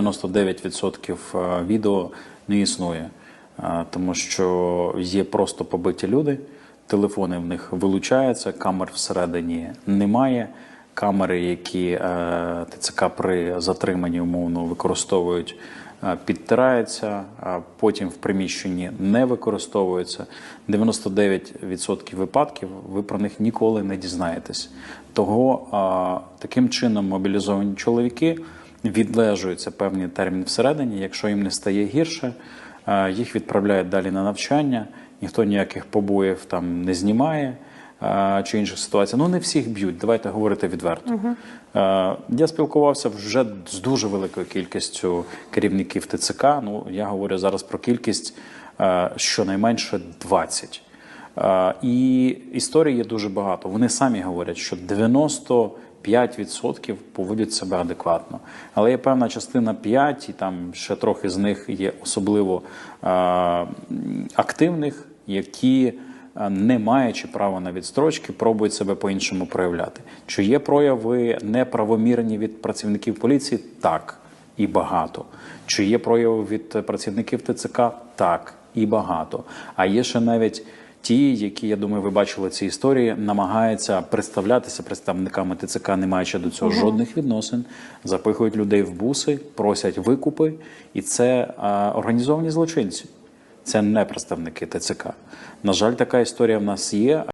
99% е, відео не існує, е, тому що є просто побиті люди, телефони в них вилучаються, камер всередині немає. Камери, які е, ТЦК при затриманні умовно використовують, підтираються, а потім в приміщенні не використовуються. 99% випадків ви про них ніколи не дізнаєтесь. Того таким чином мобілізовані чоловіки відлежуються певний термін всередині. Якщо їм не стає гірше, е, їх відправляють далі на навчання. Ніхто ніяких побоїв там не знімає е, чи інших ситуацій. Ну не всіх б'ють. Давайте говорити відверто. Е, Я спілкувався вже з дуже великою кількістю керівників ТЦК. Ну я говорю зараз про кількість щонайменше 20. І історій є дуже багато. Вони самі говорять, що 95% поводять себе адекватно. Але є певна частина 5, і там ще трохи з них є особливо активних, які, не маючи права на відстрочки, пробують себе по-іншому проявляти. Чи є прояви неправомірні від працівників поліції? Так, і багато. Чи є прояви від працівників ТЦК? Так, і багато. А є ще навіть ті, які я думаю, ви бачили ці історії, намагаються представлятися представниками ТЦК, не маючи до цього жодних відносин, запихують людей в буси, просять викупи, і це а, організовані злочинці. Це не представники ТЦК. На жаль, така історія в нас є.